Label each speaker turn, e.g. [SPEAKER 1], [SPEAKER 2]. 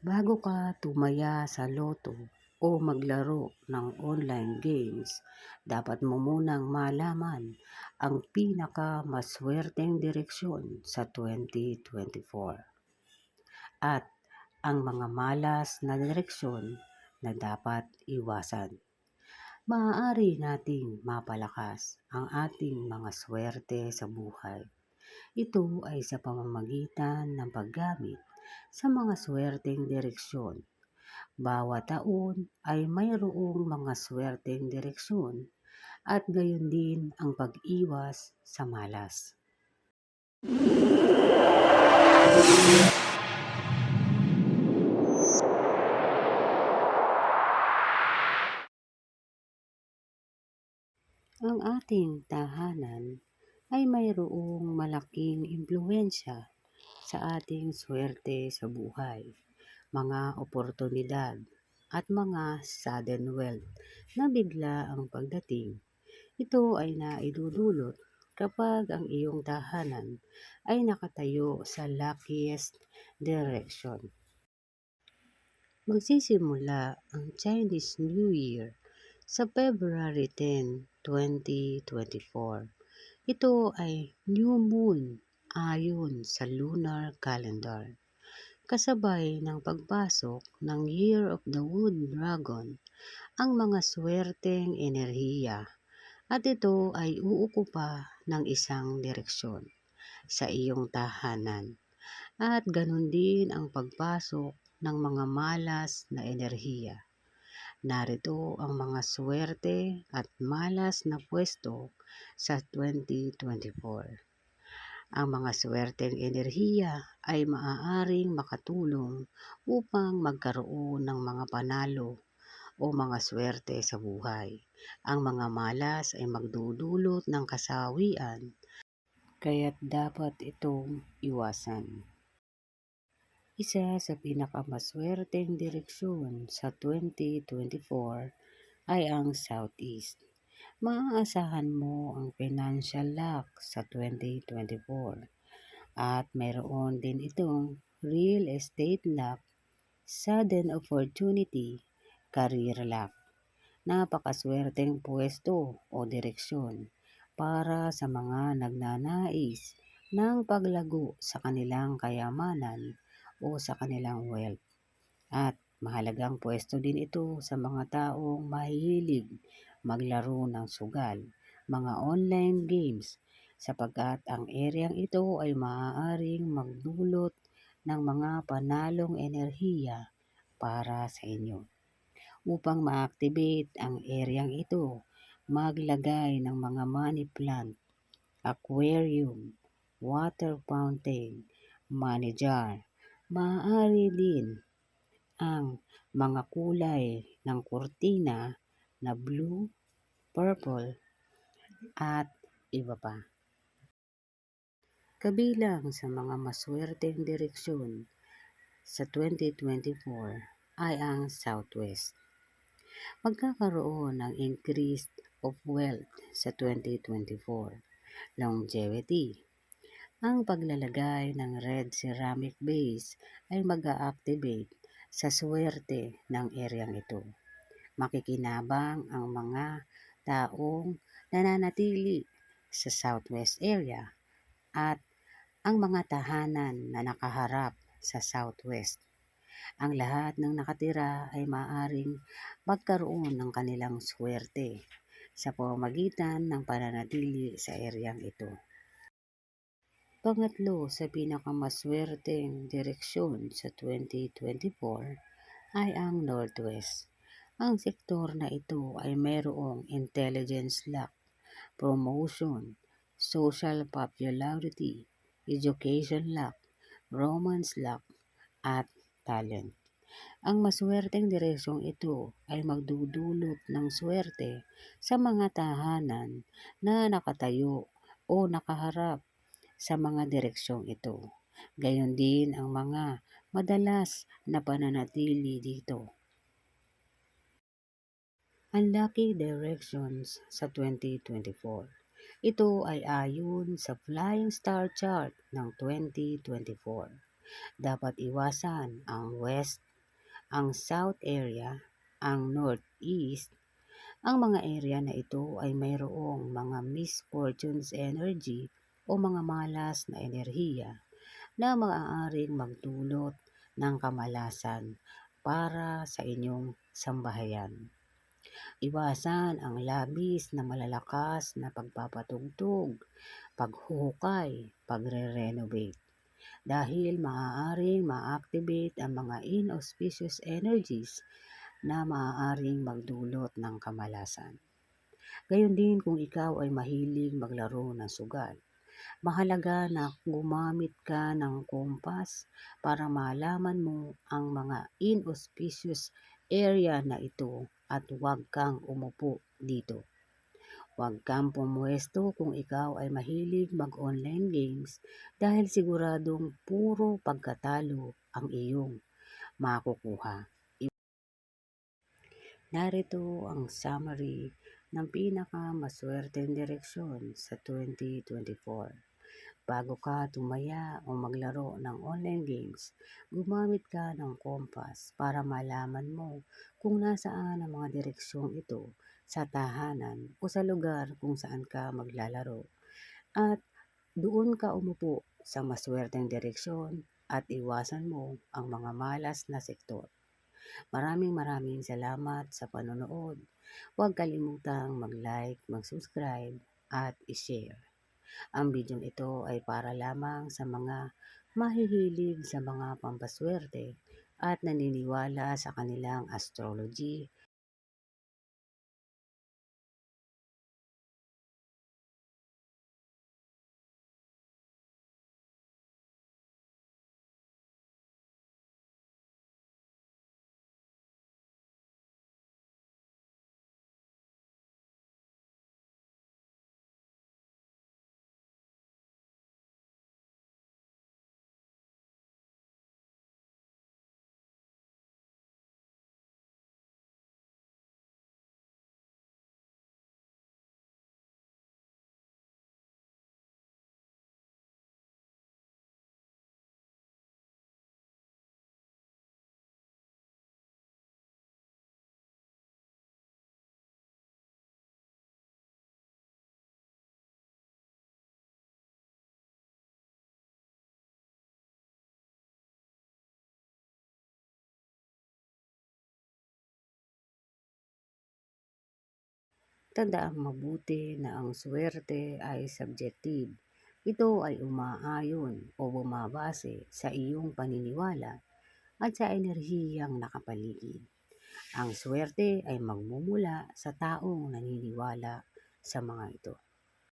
[SPEAKER 1] Bago ka tumaya sa loto o maglaro ng online games, dapat mo munang malaman ang pinakamaswerteng direksyon sa 2024 at ang mga malas na direksyon na dapat iwasan. Maaari nating mapalakas ang ating mga swerte sa buhay. Ito ay sa pamamagitan ng paggamit sa mga swerteng direksyon. Bawat taon ay mayroong mga swerteng direksyon at gayon din ang pag-iwas sa malas. Ang ating tahanan ay mayroong malaking impluensya sa ating swerte sa buhay, mga oportunidad at mga sudden wealth na bigla ang pagdating. Ito ay naidudulot kapag ang iyong tahanan ay nakatayo sa luckiest direction. Magsisimula ang Chinese New Year sa February 10, 2024. Ito ay new moon ayon sa lunar calendar. Kasabay ng pagpasok ng Year of the Wood Dragon ang mga swerteng enerhiya at ito ay uukupa ng isang direksyon sa iyong tahanan at ganun din ang pagpasok ng mga malas na enerhiya. Narito ang mga swerte at malas na pwesto sa 2024. Ang mga swerteng enerhiya ay maaaring makatulong upang magkaroon ng mga panalo o mga swerte sa buhay. Ang mga malas ay magdudulot ng kasawian, kaya't dapat itong iwasan. Isa sa pinakamaswerteng direksyon sa 2024 ay ang Southeast. Maaasahan mo ang financial luck sa 2024 at mayroon din itong real estate luck, sudden opportunity, career luck. Napakaswerteng pwesto o direksyon para sa mga nagnanais ng paglago sa kanilang kayamanan o sa kanilang wealth. At mahalagang pwesto din ito sa mga taong mahilig maglaro ng sugal, mga online games, sapagkat ang areang ito ay maaaring magdulot ng mga panalong enerhiya para sa inyo. Upang ma-activate ang areang ito, maglagay ng mga money plant, aquarium, water fountain, money jar. Maaari din ang mga kulay ng kurtina na blue, purple, at iba pa. Kabilang sa mga maswerteng direksyon sa 2024 ay ang Southwest. Magkakaroon ng increase of wealth sa 2024. Longevity. Ang paglalagay ng red ceramic base ay mag-a-activate sa swerte ng eryang ito makikinabang ang mga taong nananatili sa Southwest area at ang mga tahanan na nakaharap sa Southwest. Ang lahat ng nakatira ay maaring magkaroon ng kanilang swerte sa pamamagitan ng pananatili sa eryang ito. Pangatlo sa pinakamaswerteng direksyon sa 2024 ay ang Northwest. Ang sektor na ito ay mayroong intelligence luck, promotion, social popularity, education luck, romance luck, at talent. Ang maswerteng direksyong ito ay magdudulot ng swerte sa mga tahanan na nakatayo o nakaharap sa mga direksyong ito. Gayon din ang mga madalas na pananatili dito. Unlucky Directions sa 2024. Ito ay ayon sa Flying Star Chart ng 2024. Dapat iwasan ang west, ang South area, ang Northeast, ang mga area na ito ay mayroong mga misfortunes energy o mga malas na enerhiya na maaaring magdulot ng kamalasan para sa inyong sambahayan. Iwasan ang labis na malalakas na pagpapatugtog, paghuhukay, pagre-renovate dahil maaaring ma-activate ang mga inauspicious energies na maaaring magdulot ng kamalasan. Gayon din kung ikaw ay mahilig maglaro ng sugal. Mahalaga na gumamit ka ng kompas para malaman mo ang mga inauspicious area na ito at huwag kang umupo dito. Huwag kang pumuesto kung ikaw ay mahilig mag-online games dahil siguradong puro pagkatalo ang iyong makukuha. Narito ang summary ng pinakamaswerteng direksyon sa 2024. Bago ka tumaya o maglaro ng online games, gumamit ka ng kompas para malaman mo kung nasaan ang mga direksyong ito sa tahanan o sa lugar kung saan ka maglalaro. At doon ka umupo sa maswerteng direksyon at iwasan mo ang mga malas na sektor. Maraming maraming salamat sa panonood. Huwag kalimutang mag-like, mag-subscribe at i-share. Ang video ito ay para lamang sa mga mahihilig sa mga pampaswerte at naniniwala sa kanilang astrology Tandaang mabuti na ang swerte ay subjective. Ito ay umaayon o bumabase sa iyong paniniwala at sa enerhiyang nakapaligid. Ang swerte ay magmumula sa taong naniniwala sa mga ito.